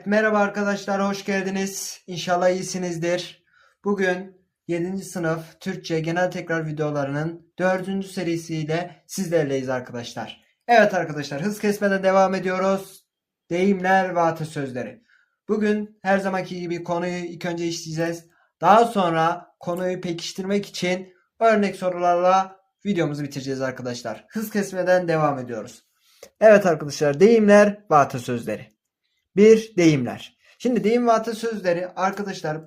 Evet, merhaba arkadaşlar, hoş geldiniz. İnşallah iyisinizdir. Bugün 7. sınıf Türkçe genel tekrar videolarının 4. serisiyle sizlerleyiz arkadaşlar. Evet arkadaşlar, hız kesmeden devam ediyoruz. Deyimler ve atasözleri. Bugün her zamanki gibi konuyu ilk önce işleyeceğiz. Daha sonra konuyu pekiştirmek için örnek sorularla videomuzu bitireceğiz arkadaşlar. Hız kesmeden devam ediyoruz. Evet arkadaşlar, deyimler ve atasözleri. Bir deyimler. Şimdi deyim ve atasözleri arkadaşlar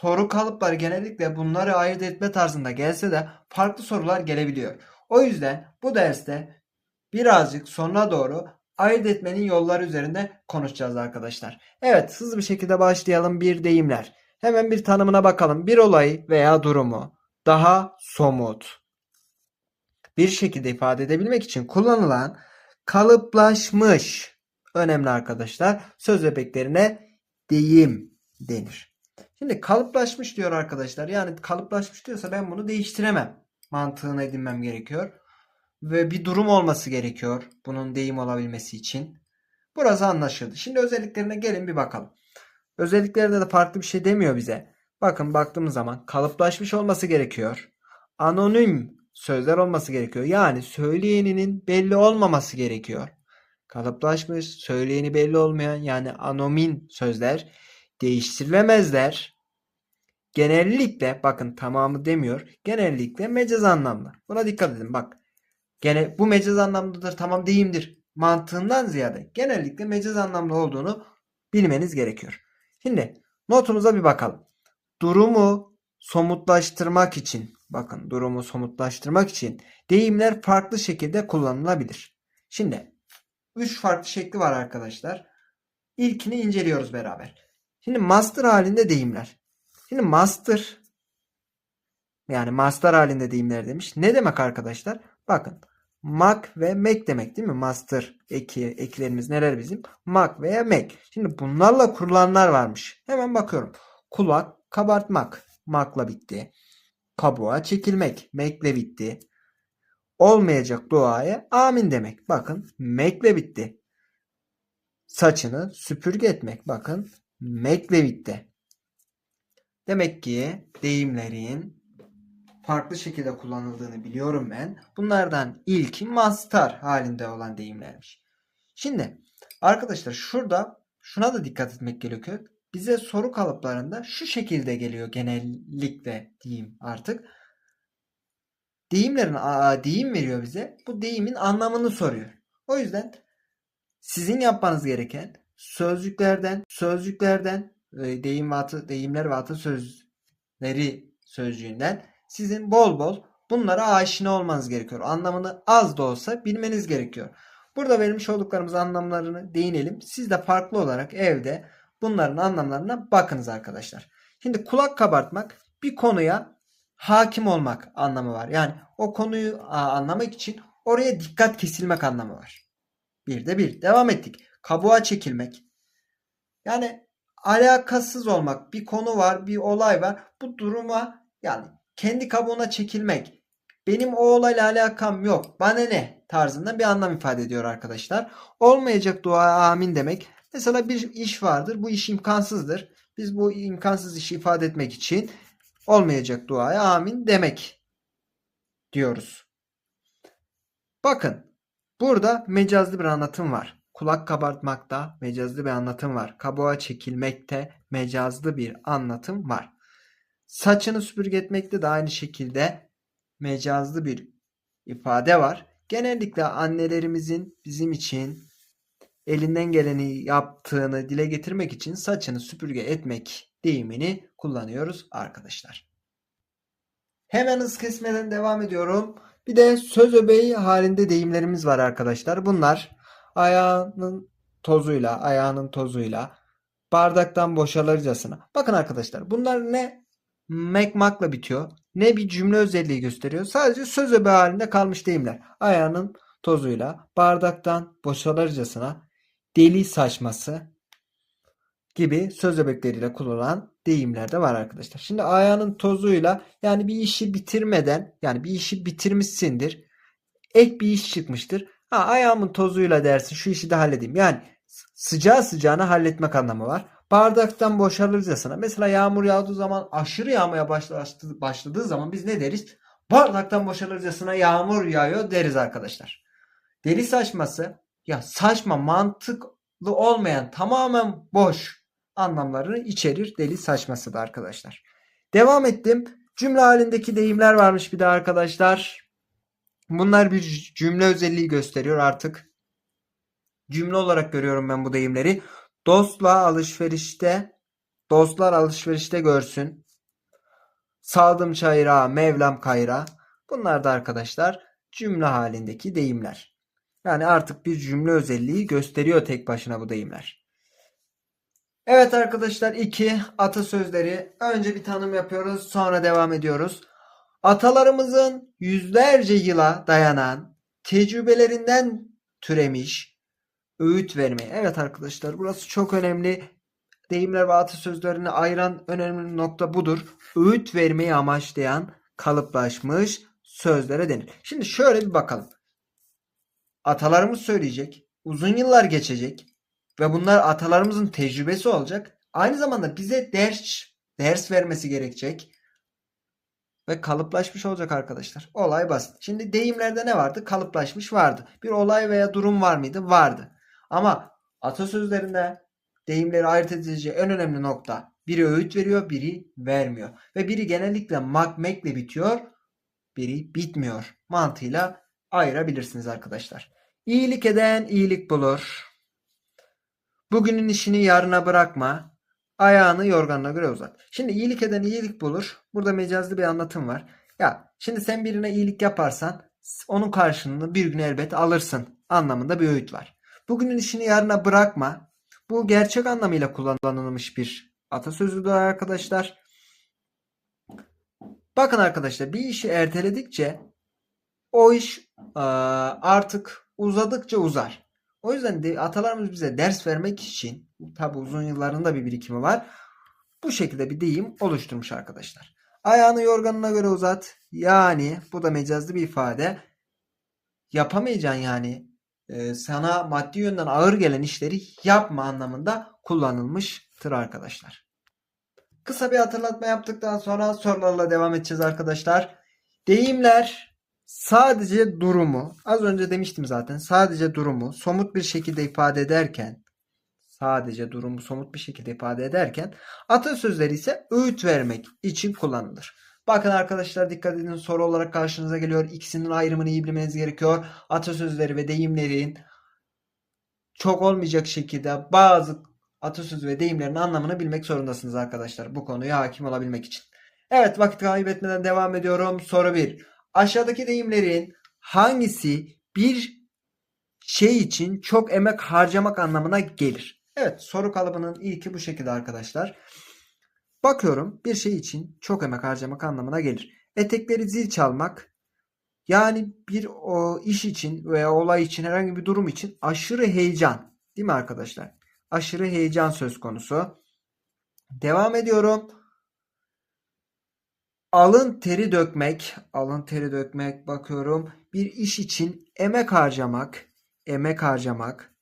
soru kalıpları genellikle bunları ayırt etme tarzında gelse de farklı sorular gelebiliyor. O yüzden bu derste birazcık sonuna doğru ayırt etmenin yolları üzerinde konuşacağız arkadaşlar. Evet hızlı bir şekilde başlayalım bir deyimler. Hemen bir tanımına bakalım. Bir olayı veya durumu daha somut bir şekilde ifade edebilmek için kullanılan kalıplaşmış önemli arkadaşlar. Söz öbeklerine deyim denir. Şimdi kalıplaşmış diyor arkadaşlar. Yani kalıplaşmış diyorsa ben bunu değiştiremem. Mantığını edinmem gerekiyor. Ve bir durum olması gerekiyor. Bunun deyim olabilmesi için. Burası anlaşıldı. Şimdi özelliklerine gelin bir bakalım. Özelliklerinde de farklı bir şey demiyor bize. Bakın baktığımız zaman kalıplaşmış olması gerekiyor. Anonim sözler olması gerekiyor. Yani söyleyeninin belli olmaması gerekiyor kalıplaşmış, söyleyeni belli olmayan yani anomin sözler değiştirilemezler. Genellikle bakın tamamı demiyor. Genellikle mecaz anlamlı. Buna dikkat edin bak. Gene bu mecaz anlamlıdır tamam deyimdir mantığından ziyade genellikle mecaz anlamlı olduğunu bilmeniz gerekiyor. Şimdi notumuza bir bakalım. Durumu somutlaştırmak için bakın durumu somutlaştırmak için deyimler farklı şekilde kullanılabilir. Şimdi 3 farklı şekli var arkadaşlar. İlkini inceliyoruz beraber. Şimdi master halinde deyimler. Şimdi master yani master halinde deyimler demiş. Ne demek arkadaşlar? Bakın mak ve mek demek değil mi? Master eki, eklerimiz neler bizim? Mak veya mek. Şimdi bunlarla kurulanlar varmış. Hemen bakıyorum. Kulak kabartmak. Makla bitti. Kabuğa çekilmek. Mekle bitti olmayacak duaya amin demek. Bakın mekle bitti. Saçını süpürge etmek. Bakın mekle bitti. Demek ki deyimlerin farklı şekilde kullanıldığını biliyorum ben. Bunlardan ilki mastar halinde olan deyimlermiş. Şimdi arkadaşlar şurada şuna da dikkat etmek gerekiyor. Bize soru kalıplarında şu şekilde geliyor genellikle diyeyim artık deyimlerin deyim veriyor bize. Bu deyimin anlamını soruyor. O yüzden sizin yapmanız gereken sözcüklerden, sözcüklerden, e, deyim ve deyimler ve atasözleri sözcüğünden sizin bol bol bunlara aşina olmanız gerekiyor. Anlamını az da olsa bilmeniz gerekiyor. Burada vermiş olduklarımız anlamlarını değinelim. Siz de farklı olarak evde bunların anlamlarına bakınız arkadaşlar. Şimdi kulak kabartmak bir konuya hakim olmak anlamı var. Yani o konuyu anlamak için oraya dikkat kesilmek anlamı var. Bir de bir. Devam ettik. Kabuğa çekilmek. Yani alakasız olmak. Bir konu var, bir olay var. Bu duruma yani kendi kabuğuna çekilmek. Benim o olayla alakam yok. Bana ne tarzında bir anlam ifade ediyor arkadaşlar. Olmayacak dua amin demek. Mesela bir iş vardır. Bu iş imkansızdır. Biz bu imkansız işi ifade etmek için olmayacak duaya amin demek diyoruz. Bakın burada mecazlı bir anlatım var. Kulak kabartmakta mecazlı bir anlatım var. Kabuğa çekilmekte mecazlı bir anlatım var. Saçını süpürge etmekte de aynı şekilde mecazlı bir ifade var. Genellikle annelerimizin bizim için elinden geleni yaptığını dile getirmek için saçını süpürge etmek deyimini kullanıyoruz arkadaşlar. Hemen hız kesmeden devam ediyorum. Bir de söz öbeği halinde deyimlerimiz var arkadaşlar. Bunlar ayağının tozuyla, ayağının tozuyla bardaktan boşalırcasına. Bakın arkadaşlar bunlar ne mekmakla bitiyor ne bir cümle özelliği gösteriyor. Sadece söz öbeği halinde kalmış deyimler. Ayağının tozuyla bardaktan boşalırcasına deli saçması gibi söz öbekleriyle kullanılan deyimler de var arkadaşlar. Şimdi ayağının tozuyla yani bir işi bitirmeden yani bir işi bitirmişsindir. Ek bir iş çıkmıştır. Ha ayağımın tozuyla dersin şu işi de halledeyim. Yani sıcağı sıcağına halletmek anlamı var. Bardaktan boşalırcasına. Mesela yağmur yağdığı zaman aşırı yağmaya başladı, başladığı zaman biz ne deriz? Bardaktan boşalırcasına yağmur yağıyor deriz arkadaşlar. Deli saçması ya saçma mantıklı olmayan tamamen boş anlamlarını içerir deli saçması da arkadaşlar. Devam ettim. Cümle halindeki deyimler varmış bir de arkadaşlar. Bunlar bir cümle özelliği gösteriyor artık. Cümle olarak görüyorum ben bu deyimleri. Dostla alışverişte, dostlar alışverişte görsün. Saldım çayıra, Mevlam kayra. Bunlar da arkadaşlar cümle halindeki deyimler. Yani artık bir cümle özelliği gösteriyor tek başına bu deyimler. Evet arkadaşlar iki atasözleri. Önce bir tanım yapıyoruz sonra devam ediyoruz. Atalarımızın yüzlerce yıla dayanan tecrübelerinden türemiş öğüt vermeye. Evet arkadaşlar burası çok önemli. Deyimler ve atasözlerini ayıran önemli nokta budur. Öğüt vermeyi amaçlayan kalıplaşmış sözlere denir. Şimdi şöyle bir bakalım. Atalarımız söyleyecek. Uzun yıllar geçecek. Ve bunlar atalarımızın tecrübesi olacak. Aynı zamanda bize ders ders vermesi gerekecek. Ve kalıplaşmış olacak arkadaşlar. Olay basit. Şimdi deyimlerde ne vardı? Kalıplaşmış vardı. Bir olay veya durum var mıydı? Vardı. Ama atasözlerinde deyimleri ayırt edici en önemli nokta biri öğüt veriyor, biri vermiyor. Ve biri genellikle mak mekle bitiyor, biri bitmiyor. Mantığıyla ayırabilirsiniz arkadaşlar. İyilik eden iyilik bulur. Bugünün işini yarına bırakma. Ayağını yorganına göre uzat. Şimdi iyilik eden iyilik bulur. Burada mecazlı bir anlatım var. Ya şimdi sen birine iyilik yaparsan onun karşılığını bir gün elbet alırsın anlamında bir öğüt var. Bugünün işini yarına bırakma. Bu gerçek anlamıyla kullanılmış bir atasözüdür arkadaşlar. Bakın arkadaşlar bir işi erteledikçe o iş eee, artık uzadıkça uzar. O yüzden de atalarımız bize ders vermek için tabi uzun yılların da bir birikimi var. Bu şekilde bir deyim oluşturmuş arkadaşlar. Ayağını yorganına göre uzat. Yani bu da mecazlı bir ifade. Yapamayacaksın yani. Ee, sana maddi yönden ağır gelen işleri yapma anlamında kullanılmıştır arkadaşlar. Kısa bir hatırlatma yaptıktan sonra sorularla devam edeceğiz arkadaşlar. Deyimler sadece durumu, az önce demiştim zaten, sadece durumu somut bir şekilde ifade ederken, sadece durumu somut bir şekilde ifade ederken, atasözleri ise öğüt vermek için kullanılır. Bakın arkadaşlar dikkat edin soru olarak karşınıza geliyor. İkisinin ayrımını iyi bilmeniz gerekiyor. Atasözleri ve deyimlerin çok olmayacak şekilde bazı atasözü ve deyimlerin anlamını bilmek zorundasınız arkadaşlar. Bu konuya hakim olabilmek için. Evet vakit kaybetmeden devam ediyorum. Soru 1. Aşağıdaki deyimlerin hangisi bir şey için çok emek harcamak anlamına gelir? Evet soru kalıbının ilki bu şekilde arkadaşlar. Bakıyorum bir şey için çok emek harcamak anlamına gelir. Etekleri zil çalmak yani bir o iş için veya olay için herhangi bir durum için aşırı heyecan değil mi arkadaşlar? Aşırı heyecan söz konusu. Devam ediyorum. Alın teri dökmek, alın teri dökmek bakıyorum. Bir iş için emek harcamak, emek harcamak,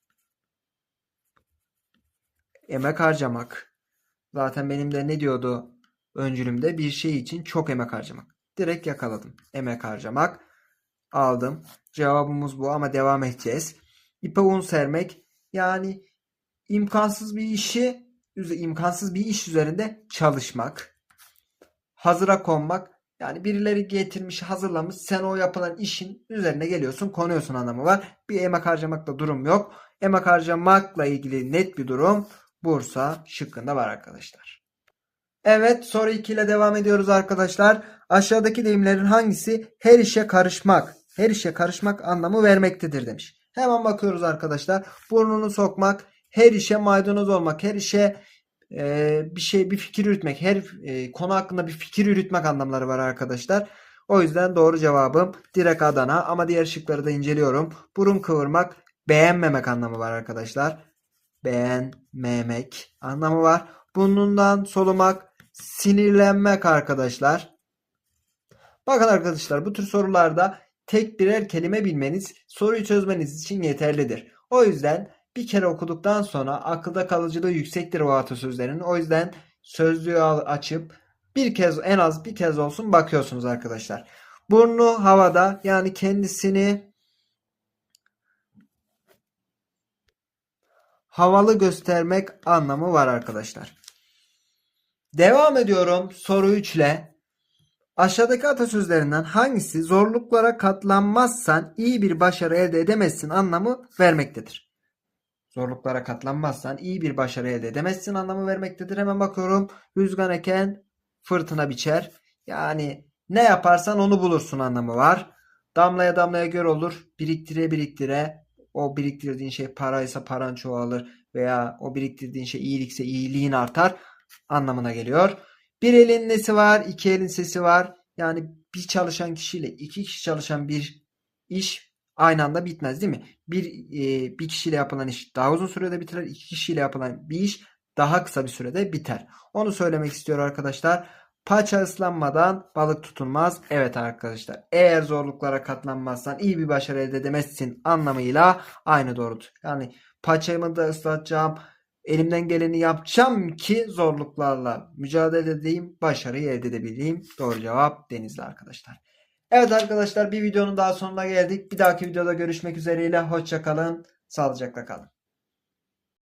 emek harcamak. Zaten benim de ne diyordu öncülümde? Bir şey için çok emek harcamak. Direkt yakaladım. Emek harcamak. Aldım. Cevabımız bu ama devam edeceğiz. İpe un sermek yani imkansız bir işi imkansız bir iş üzerinde çalışmak. Hazıra konmak yani birileri getirmiş hazırlamış sen o yapılan işin üzerine geliyorsun konuyorsun anlamı var. Bir emek harcamakla durum yok. Emek harcamakla ilgili net bir durum Bursa şıkkında var arkadaşlar. Evet soru 2 ile devam ediyoruz arkadaşlar. Aşağıdaki deyimlerin hangisi her işe karışmak, her işe karışmak anlamı vermektedir demiş. Hemen bakıyoruz arkadaşlar. Burnunu sokmak, her işe maydanoz olmak, her işe e, bir şey bir fikir yürütmek, her e, konu hakkında bir fikir yürütmek anlamları var arkadaşlar. O yüzden doğru cevabım direkt Adana ama diğer şıkları da inceliyorum. Burun kıvırmak, beğenmemek anlamı var arkadaşlar beğenmemek anlamı var. Burnundan solumak, sinirlenmek arkadaşlar. Bakın arkadaşlar bu tür sorularda tek birer kelime bilmeniz soruyu çözmeniz için yeterlidir. O yüzden bir kere okuduktan sonra akılda kalıcılığı yüksektir o atasözlerinin. O yüzden sözlüğü açıp bir kez en az bir kez olsun bakıyorsunuz arkadaşlar. Burnu havada yani kendisini havalı göstermek anlamı var arkadaşlar. Devam ediyorum soru 3 ile. Aşağıdaki atasözlerinden hangisi zorluklara katlanmazsan iyi bir başarı elde edemezsin anlamı vermektedir. Zorluklara katlanmazsan iyi bir başarı elde edemezsin anlamı vermektedir. Hemen bakıyorum. Rüzgar eken fırtına biçer. Yani ne yaparsan onu bulursun anlamı var. Damlaya damlaya göl olur. Biriktire biriktire. O biriktirdiğin şey paraysa paran çoğalır. Veya o biriktirdiğin şey iyilikse iyiliğin artar anlamına geliyor. Bir elin nesi var, iki elin sesi var. Yani bir çalışan kişiyle iki kişi çalışan bir iş aynı anda bitmez değil mi? Bir e, bir kişiyle yapılan iş daha uzun sürede biter, iki kişiyle yapılan bir iş daha kısa bir sürede biter. Onu söylemek istiyor arkadaşlar. Paça ıslanmadan balık tutulmaz. Evet arkadaşlar. Eğer zorluklara katlanmazsan iyi bir başarı elde edemezsin anlamıyla aynı doğrudur. Yani paçamı da ıslatacağım. Elimden geleni yapacağım ki zorluklarla mücadele edeyim, başarıyı elde edebileyim. Doğru cevap Denizli arkadaşlar. Evet arkadaşlar bir videonun daha sonuna geldik. Bir dahaki videoda görüşmek üzereyle. Hoşça kalın. Sağlıcakla kalın.